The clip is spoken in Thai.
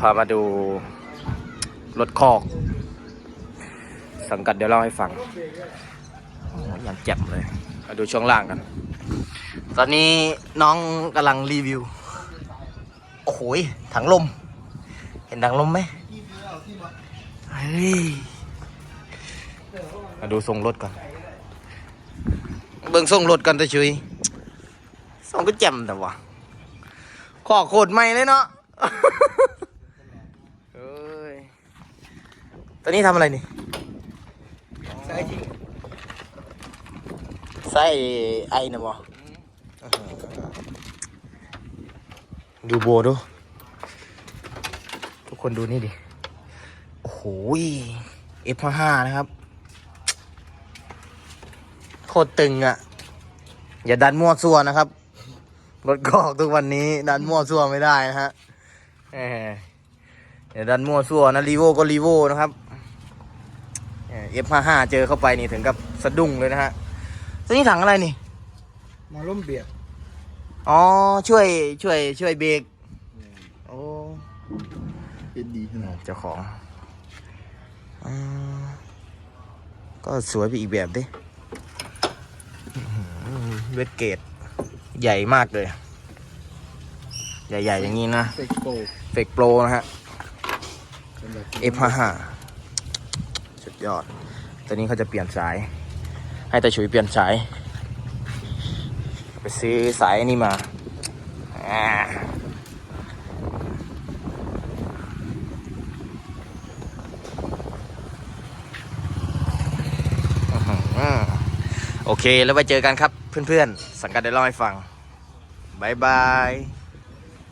พามาดูรถคอก สังกัดเดี๋ยวเล่าให้ฟังอย่างแจ่มเลยมาดูช่วงล่างกัน ตอนนี้น้องกำลังรีวิว โอ้โหยถังลม เห็นถังลมไหมเฮ้ยมาดูทรงรถก่อน เบิ่งทรงรถกันตะชุยทรงก็แจ่มแต่ว่าข้อโคตรใหม่เลยเนาะ เอ้ย ตอนนี้ทำอะไรนี่ใส่จริงใส่ไอนะบ่ดูโบดู ทุกคนดูนี่ดิ โอ้โห F55 นะครับ โคตรตึงอะ่ะ อย่าดันมั่วซั่วนะครับ รถกอกทุกวันนี้ ดันมั่วซั่วไม่ได้นะฮะแหมอย่าดันมั่วซั่วนะรีโวก็รีโวนะครับ เอฟห้าห้าเจอเข้าไปนี่ถึงกับสะดุ้งเลยนะฮะตัวนี้ถังอะไรนี่ มาล้มเบียดอ๋อช่วยช่วยช่วยเบรกโอ้เป็นดีขนาดเจ้าของอืมก็สวยไปอีกแบบดิอื้อหือเวทเกตใหญ่มากเลย ใหญ่ ๆ อย่างนี้นะ เฟกโกเฟกโปรนะฮะ F55 สุดยอดตอนนี้เขาจะเปลี่ยนสาย ให้ตาฉุยเปลี่ยนสาย ไปซื้อสายนี่มาโอเค แล้วไปเจอกันครับเพื่อนๆ สังกัดได้เล่าให้ฟังบายบาย